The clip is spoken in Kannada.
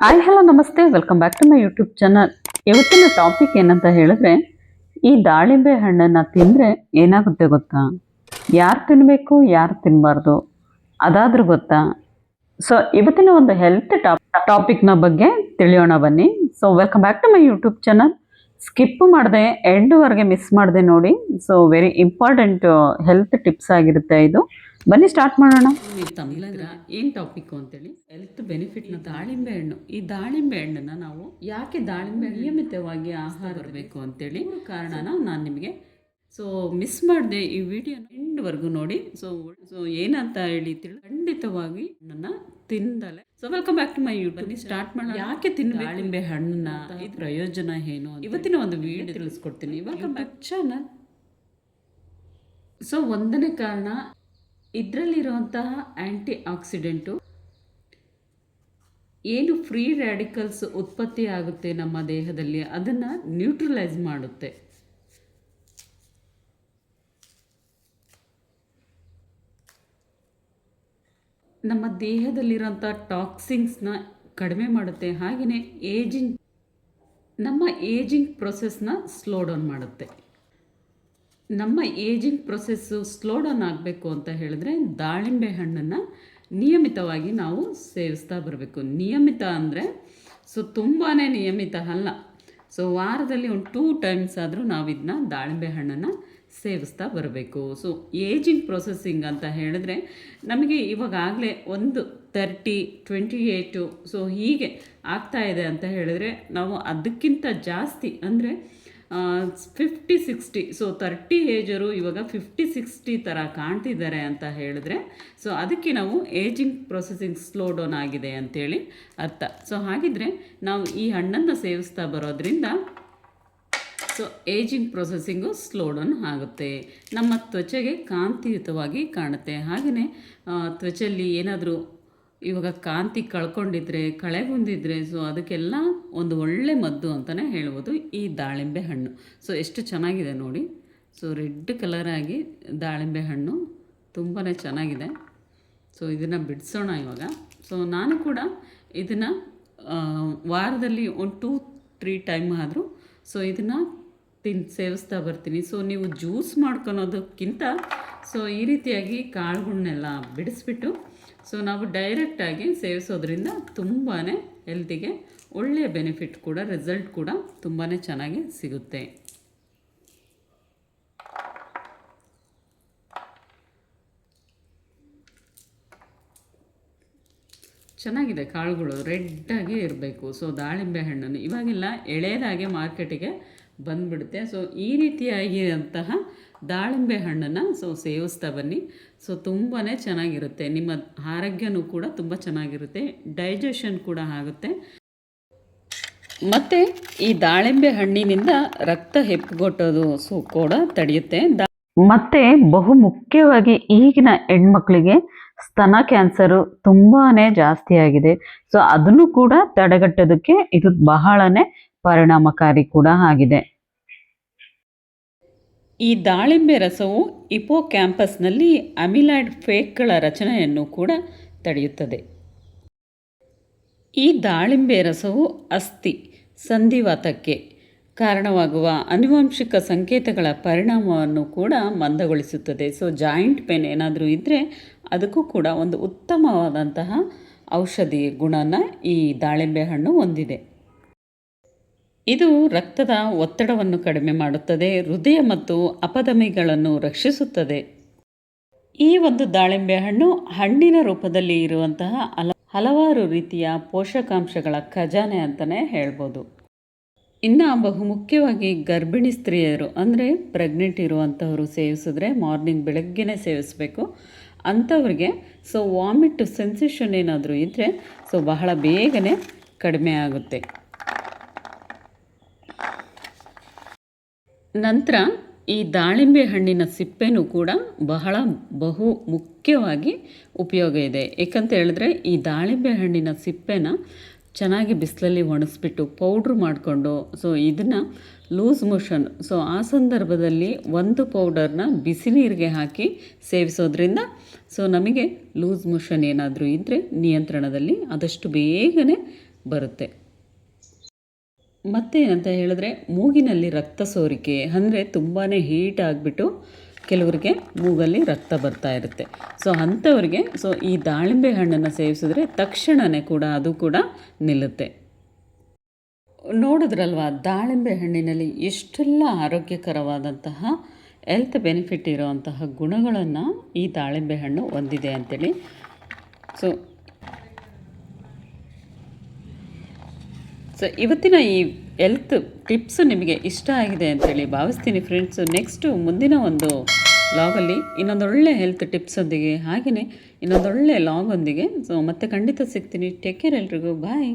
ಹಾಯ್, ಹಲೋ, ನಮಸ್ತೆ. Welcome back to my YouTube channel ಇವತ್ತಿನ ಟಾಪಿಕ್ ಏನಂತ ಹೇಳಿದ್ರೆ, ಈ ದಾಳಿಂಬೆ ಹಣ್ಣನ್ನು ತಿಂದರೆ ಏನಾಗುತ್ತೆ ಗೊತ್ತಾ? ಯಾರು ತಿನ್ನಬೇಕು ಯಾರು ತಿನ್ನಬಾರ್ದು ಅದಾದ್ರೂ ಗೊತ್ತಾ? ಸೊ ಇವತ್ತಿನ ಒಂದು ಹೆಲ್ತ್ ಟಾಪ್ ಟಾಪಿಕ್ನ ಬಗ್ಗೆ ತಿಳಿಯೋಣ ಬನ್ನಿ. So welcome back to my YouTube channel skip ಮಾಡಿದೆ ಎಂಡ್ವರೆಗೆ ಮಿಸ್ ಮಾಡಿದೆ ನೋಡಿ. So very important health tips ಆಗಿರುತ್ತೆ ಇದು. ಬನ್ನಿ ಸ್ಟಾರ್ಟ್ ಮಾಡೋಣ. ತಮಿಳಂದ್ರ ಏನು ಟಾಪಿಕ್ ಅಂತೇಳಿ? ಹೆಲ್ತ್ ಬೆನಿಫಿಟ್ ದಾಳಿಂಬೆ ಹಣ್ಣು. ಈ ದಾಳಿಂಬೆ ಹಣ್ಣನ್ನ ನಾವು ಯಾಕೆ ದಾಳಿಂಬೆ ನಿಯಮಿತವಾಗಿ ಆಹಾರ ಬರಬೇಕು ಅಂತೇಳಿ ಕಾರಣನ ನಾನು ನಿಮಗೆ. ಸೊ ಮಿಸ್ ಮಾಡಿದೆ ಈ ವಿಡಿಯೋನ ಎಂಡ್ವರೆಗೂ ನೋಡಿ. ಸೊ ಸೊ ಏನಂತ ಹೇಳಿ ಖಂಡಿತವಾಗಿ ನನ್ನ ತಿಂದಲೆ. So welcome back to my YouTube start ಮಾಡೋಣ. ಯಾಕೆ ತಿನ್ನ ದಾಳಿಂಬೆ ಹಣ್ಣನ್ನ ಇದು ಪ್ರಯೋಜನ ಏನು ಅಂತ ಇವತ್ತಿನ ಒಂದು ವಿಡಿಯೋ ತಿಳಿಸ್ಕೊಡ್ತೀನಿ. ವೆಲ್ಕಮ್ ಬ್ಯಾಕ್ ಚಾನಲ್ ಸೊ ಒಂದನೇ ಕಾರಣ ಇದರಲ್ಲಿರುವಂತಹ ಆ್ಯಂಟಿ ಆಕ್ಸಿಡೆಂಟು ಏನು ಫ್ರೀ ರ್ಯಾಡಿಕಲ್ಸ್ ಉತ್ಪತ್ತಿ ಆಗುತ್ತೆ ನಮ್ಮ ದೇಹದಲ್ಲಿ ಅದನ್ನು ನ್ಯೂಟ್ರಲೈಸ್ ಮಾಡುತ್ತೆ. ನಮ್ಮ ದೇಹದಲ್ಲಿರೋಂಥ ಟಾಕ್ಸಿನ್ಸ್ನ ಕಡಿಮೆ ಮಾಡುತ್ತೆ. ಹಾಗೆಯೇ ಏಜಿಂಗ್, ನಮ್ಮ ಏಜಿಂಗ್ ಪ್ರೊಸೆಸ್ನ ಸ್ಲೋ ಡೌನ್ ಮಾಡುತ್ತೆ. ನಮ್ಮ ಏಜಿಂಗ್ ಪ್ರೊಸೆಸ್ಸು ಸ್ಲೋ ಡೌನ್ ಆಗಬೇಕು ಅಂತ ಹೇಳಿದ್ರೆ ದಾಳಿಂಬೆ ಹಣ್ಣನ್ನು ನಿಯಮಿತವಾಗಿ ನಾವು ಸೇವಿಸ್ತಾ ಬರಬೇಕು. ನಿಯಮಿತ ಅಂದರೆ, ಸೊ ತುಂಬಾ ನಿಯಮಿತ ಅಲ್ಲ. ಸೊ ವಾರದಲ್ಲಿ ಒಂದು ಟೂ ಟೈಮ್ಸ್ ಆದರೂ ನಾವು ಇದನ್ನ ದಾಳಿಂಬೆ ಹಣ್ಣನ್ನು ಸೇವಿಸ್ತಾ ಬರಬೇಕು. ಸೊ ಏಜಿಂಗ್ ಪ್ರೊಸೆಸಿಂಗ್ ಅಂತ ಹೇಳಿದ್ರೆ ನಮಗೆ ಇವಾಗಾಗಲೇ ಒಂದು ತರ್ಟಿ ಟ್ವೆಂಟಿ ಏಯ್ಟು ಸೊ ಹೀಗೆ ಆಗ್ತಾ ಇದೆ ಅಂತ ಹೇಳಿದ್ರೆ ನಾವು ಅದಕ್ಕಿಂತ ಜಾಸ್ತಿ ಅಂದರೆ ಫಿಫ್ಟಿ ಸಿಕ್ಸ್ಟಿ ಸೊ ತರ್ಟಿ ಏಜರು ಇವಾಗ ಫಿಫ್ಟಿ ಸಿಕ್ಸ್ಟಿ ಥರ ಕಾಣ್ತಿದ್ದಾರೆ ಅಂತ ಹೇಳಿದ್ರೆ ಸೊ ಅದಕ್ಕೆ ನಾವು ಏಜಿಂಗ್ ಪ್ರೊಸೆಸಿಂಗ್ ಸ್ಲೋ ಡೌನ್ ಆಗಿದೆ ಅಂತೇಳಿ ಅರ್ಥ. ಸೊ ಹಾಗಿದ್ರೆ ನಾವು ಈ ಹಣ್ಣನ್ನು ಸೇವಿಸ್ತಾ ಬರೋದ್ರಿಂದ so ageing processing slow down ಆಗುತ್ತೆ. ನಮ್ಮ ತ್ವಚೆಗೆ ಕಾಂತಿಯುತವಾಗಿ ಕಾಣುತ್ತೆ. ಹಾಗೆಯೇ ತ್ವಚೆಯಲ್ಲಿ ಏನಾದರೂ ಇವಾಗ ಕಾಂತಿ ಕಳ್ಕೊಂಡಿದ್ರೆ ಕಳೆ ಹೊಂದಿದ್ರೆ ಸೊ ಅದಕ್ಕೆಲ್ಲ ಒಂದು ಒಳ್ಳೆ ಮದ್ದು ಅಂತಲೇ ಹೇಳ್ಬೋದು ಈ ದಾಳಿಂಬೆ ಹಣ್ಣು. ಸೊ ಎಷ್ಟು ಚೆನ್ನಾಗಿದೆ ನೋಡಿ. ಸೊ ರೆಡ್ ಕಲರಾಗಿ ದಾಳಿಂಬೆ ಹಣ್ಣು ತುಂಬಾ ಚೆನ್ನಾಗಿದೆ. ಸೊ ಇದನ್ನು ಬಿಡಿಸೋಣ ಇವಾಗ. ಸೊ ನಾನು ಕೂಡ ಇದನ್ನು ವಾರದಲ್ಲಿ ಒಂದು ಟೂ ತ್ರೀ ಟೈಮ್ ಆದರೂ ಸೊ ಇದನ್ನು ತಿನ್, ಸೇವಿಸ್ತಾ ಬರ್ತೀನಿ. ಸೊ ನೀವು ಜ್ಯೂಸ್ ಮಾಡ್ಕೊಳೋದಕ್ಕಿಂತ ಸೊ ಈ ರೀತಿಯಾಗಿ ಕಾಳುಗಳನ್ನೆಲ್ಲ ಬಿಡಿಸ್ಬಿಟ್ಟು ಸೊ ನಾವು ಡೈರೆಕ್ಟಾಗಿ ಸೇವಿಸೋದ್ರಿಂದ ತುಂಬಾ ಹೆಲ್ತಿಗೆ ಒಳ್ಳೆಯ ಬೆನಿಫಿಟ್ ಕೂಡ ರಿಸಲ್ಟ್ ಕೂಡ ತುಂಬಾ ಚೆನ್ನಾಗಿ ಸಿಗುತ್ತೆ. ಚೆನ್ನಾಗಿದೆ ಕಾಳುಗಳು ರೆಡ್ಡಾಗಿ ಇರಬೇಕು. ಸೊ ದಾಳಿಂಬೆ ಹಣ್ಣನ್ನು ಇವಾಗೆಲ್ಲ, ಎಳೆಯದಾಗೆ ಮಾರ್ಕೆಟಿಗೆ ಬಂದುಬಿಡುತ್ತೆ. ಸೊ ಈ ರೀತಿಯಾಗಿರುವಂತಹ ದಾಳಿಂಬೆ ಹಣ್ಣನ್ನು ಸೊ ಸೇವಿಸ್ತಾ ಬನ್ನಿ. ಸೊ ತುಂಬಾ ಚೆನ್ನಾಗಿರುತ್ತೆ. ನಿಮ್ಮ ಆರೋಗ್ಯನೂ ಕೂಡ ತುಂಬ ಚೆನ್ನಾಗಿರುತ್ತೆ. ಡೈಜೆಷನ್ ಕೂಡ ಆಗುತ್ತೆ. ಮತ್ತು ಈ ದಾಳಿಂಬೆ ಹಣ್ಣಿನಿಂದ ರಕ್ತ ಹೆಪ್ಪುಗೊಟ್ಟೋದು ಸೊ ಕೂಡ ತಡೆಯುತ್ತೆ. ಮತ್ತು ಬಹು ಮುಖ್ಯವಾಗಿ ಈಗಿನ ಹೆಣ್ಮಕ್ಳಿಗೆ ಸ್ತನ ಕ್ಯಾನ್ಸರು ತುಂಬಾ ಜಾಸ್ತಿ ಆಗಿದೆ ಸೊ ಅದನ್ನು ಕೂಡ ತಡೆಗಟ್ಟೋದಕ್ಕೆ ಇದು ಬಹಳನೇ ಪರಿಣಾಮಕಾರಿ ಕೂಡ ಆಗಿದೆ. ಈ ದಾಳಿಂಬೆ ರಸವು ಇಪೋ ಕ್ಯಾಂಪಸ್ನಲ್ಲಿ ಅಮಿಲಾಯ್ಡ್ ಫೇಕ್ಗಳ ರಚನೆಯನ್ನು ಕೂಡ ತಡೆಯುತ್ತದೆ. ಈ ದಾಳಿಂಬೆ ರಸವು ಅಸ್ಥಿ, ಸಂಧಿವಾತಕ್ಕೆ ಕಾರಣವಾಗುವ ಆನುವಂಶಿಕ ಸಂಕೇತಗಳ ಪರಿಣಾಮವನ್ನು ಕೂಡ ಮಂದಗೊಳಿಸುತ್ತದೆ. ಸೊ, ಜಾಯಿಂಟ್ ಪೇನ್ ಏನಾದರೂ ಇದ್ದರೆ ಅದಕ್ಕೂ ಕೂಡ ಒಂದು ಉತ್ತಮವಾದಂತಹ ಔಷಧಿ ಗುಣನ ಈ ದಾಳಿಂಬೆ ಹಣ್ಣು ಹೊಂದಿದೆ. ಇದು ರಕ್ತದ ಒತ್ತಡವನ್ನು ಕಡಿಮೆ ಮಾಡುತ್ತದೆ, ಹೃದಯ ಮತ್ತು ಅಪಧಮಿಗಳನ್ನು ರಕ್ಷಿಸುತ್ತದೆ. ಈ ಒಂದು ದಾಳಿಂಬೆ ಹಣ್ಣು ಹಣ್ಣಿನ ರೂಪದಲ್ಲಿ ಇರುವಂತಹ ಹಲ, ಹಲವಾರು ರೀತಿಯ ಪೋಷಕಾಂಶಗಳ ಖಜಾನೆ ಅಂತಲೇ ಹೇಳ್ಬೋದು. ಇನ್ನು ಬಹುಮುಖ್ಯವಾಗಿ ಗರ್ಭಿಣಿ ಸ್ತ್ರೀಯರು ಅಂದರೆ ಪ್ರೆಗ್ನೆಂಟ್ ಇರುವಂಥವರು ಸೇವಿಸಿದ್ರೆ ಮಾರ್ನಿಂಗ್ ಬೆಳಗ್ಗೆನೇ ಸೇವಿಸಬೇಕು. ಅಂಥವ್ರಿಗೆ ಸೊ ವಾಮಿಟ್ ಸೆನ್ಸೇಷನ್ ಏನಾದರೂ ಇದ್ದರೆ ಸೊ ಬಹಳ ಬೇಗನೆ ಕಡಿಮೆ ಆಗುತ್ತೆ. ನಂತರ ಈ ದಾಳಿಂಬೆ ಹಣ್ಣಿನ ಸಿಪ್ಪೆನೂ ಕೂಡ ಬಹಳ ಬಹು ಮುಖ್ಯವಾಗಿ ಉಪಯೋಗ ಇದೆ. ಏಕಂತ ಹೇಳಿದ್ರೆ ಈ ದಾಳಿಂಬೆ ಹಣ್ಣಿನ ಸಿಪ್ಪೆನ ಚೆನ್ನಾಗಿ ಬಿಸಿಲಲ್ಲಿ ಒಣಗಿಸ್ಬಿಟ್ಟು ಪೌಡ್ರ್ ಮಾಡಿಕೊಂಡು, ಸೊ ಇದನ್ನು ಲೂಸ್ ಮೋಷನ್, ಸೊ ಆ ಸಂದರ್ಭದಲ್ಲಿ ಒಂದು ಪೌಡರ್ನ ಬಿಸಿ ನೀರಿಗೆ ಹಾಕಿ ಸೇವಿಸೋದ್ರಿಂದ, ಸೊ ನಮಗೆ ಲೂಸ್ ಮೋಷನ್ ಏನಾದರೂ ಇದ್ದರೆ ನಿಯಂತ್ರಣದಲ್ಲಿ ಆದಷ್ಟು ಬೇಗನೆ ಬರುತ್ತೆ. ಮತ್ತೇನಂತ ಹೇಳಿದ್ರೆ, ಮೂಗಿನಲ್ಲಿ ರಕ್ತ ಸೋರಿಕೆ ಅಂದರೆ ತುಂಬಾ ಹೀಟ್ ಆಗಿಬಿಟ್ಟು ಕೆಲವರಿಗೆ ಮೂಗಲ್ಲಿ ರಕ್ತ ಬರ್ತಾ ಇರುತ್ತೆ. ಸೊ ಅಂಥವ್ರಿಗೆ ಸೊ ಈ ದಾಳಿಂಬೆ ಹಣ್ಣನ್ನು ಸೇವಿಸಿದ್ರೆ ತಕ್ಷಣವೇ ಕೂಡ ಅದು ಕೂಡ ನಿಲ್ಲುತ್ತೆ. ನೋಡಿದ್ರಲ್ವಾ, ದಾಳಿಂಬೆ ಹಣ್ಣಿನಲ್ಲಿ ಎಷ್ಟೆಲ್ಲ ಆರೋಗ್ಯಕರವಾದಂತಹ ಹೆಲ್ತ್ ಬೆನಿಫಿಟ್ ಇರೋವಂತಹ ಗುಣಗಳನ್ನು ಈ ದಾಳಿಂಬೆ ಹಣ್ಣು ಹೊಂದಿದೆ ಅಂತೇಳಿ? ಸೊ ಸೊ ಇವತ್ತಿನ ಈ ಹೆಲ್ತ್ ಕ್ಲಿಪ್ಸು ನಿಮಗೆ ಇಷ್ಟ ಆಗಿದೆ ಅಂತೇಳಿ ಭಾವಿಸ್ತೀನಿ ಫ್ರೆಂಡ್ಸು ನೆಕ್ಸ್ಟು ಮುಂದಿನ ಒಂದು ಲಾಗಲ್ಲಿ ಇನ್ನೊಂದೊಳ್ಳೆ ಹೆಲ್ತ್ ಟಿಪ್ಸೊಂದಿಗೆ ಹಾಗೆಯೇ ಇನ್ನೊಂದೊಳ್ಳೆ ಲಾಗೊಂದಿಗೆ ಸೊ ಮತ್ತೆ ಖಂಡಿತ ಸಿಗ್ತೀನಿ. ಟೇಕ್ ಕೇರ್ ಎಲ್ರಿಗೂ. ಬಾಯ್